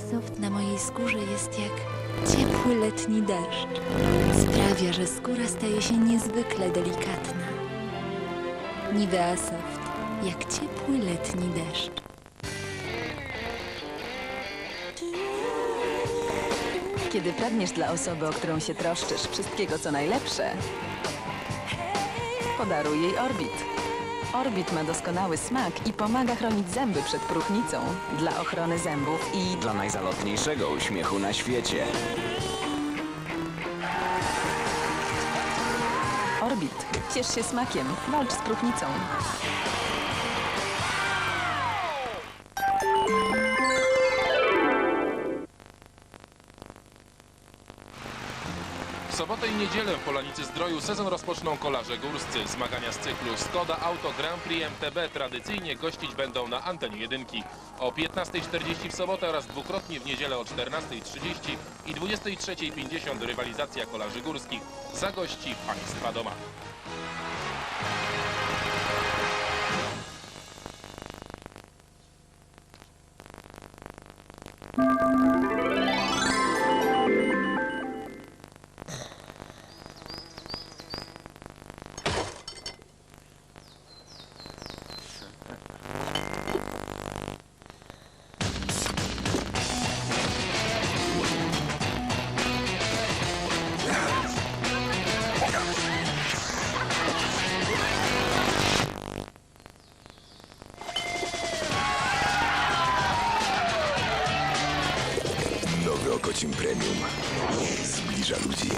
Soft na mojej skórze jest jak ciepły letni deszcz. Sprawia, że skóra staje się niezwykle delikatna. Nivea Soft, jak ciepły letni deszcz. Kiedy pragniesz dla osoby, o którą się troszczysz, wszystkiego co najlepsze, podaruj jej Orbit. Orbit ma doskonały smak i pomaga chronić zęby przed próchnicą dla ochrony zębów i Dla najzalotniejszego uśmiechu na świecie. Orbit. Ciesz się smakiem, walcz z próchnicą. Sobotę i niedzielę w Polanicy Zdroju sezon rozpoczną kolarze górscy. Zmagania z cyklu Skoda Auto Grand Prix MTB tradycyjnie gościć będą na antenie jedynki. O 15.40 w sobotę oraz dwukrotnie w niedzielę o 14.30 i 23.50 rywalizacja kolarzy górskich zagości Państwa doma. Nowy Okocim Premium zbliża ludzi.